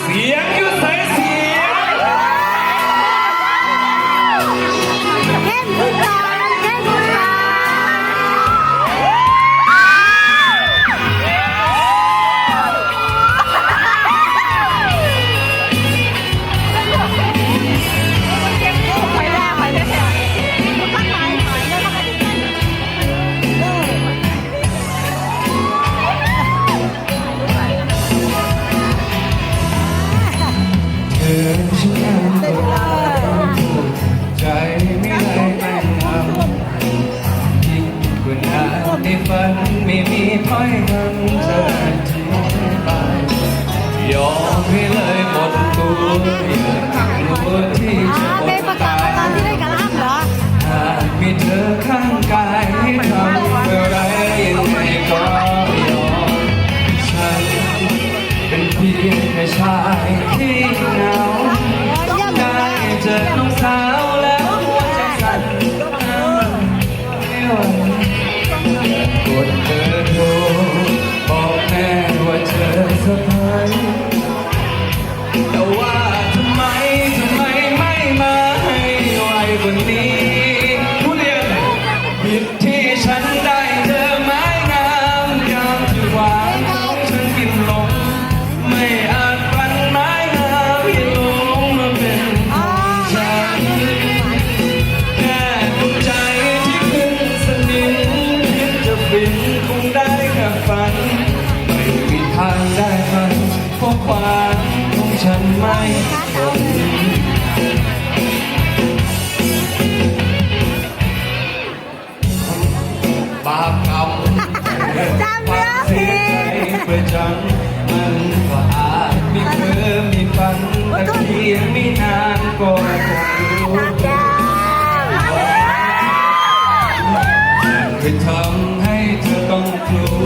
เสียง ใจไม่ได้ไม่ทำยิ่งกว่านั้นในฝันไม่มีถ้อยคำจะอธิบายยอมให้เลยหมดตัวอย่ากลัวที่จะอดตายที่ไหากมีเธอข้างกายให้ทำเมื่อไรยังไงก็ยอมฉันเป็นเพียงแค่ชายที่ วกดเบอร์โทรบอกแม่ว่าเธอสบาย ปากคำจำเนื้อผิดเพื่อฉังมันก็อาจมีเมื่อมีฝันแต่เพียงไม่นานก็จะรู้เคยทำให้เธอต้องกลัว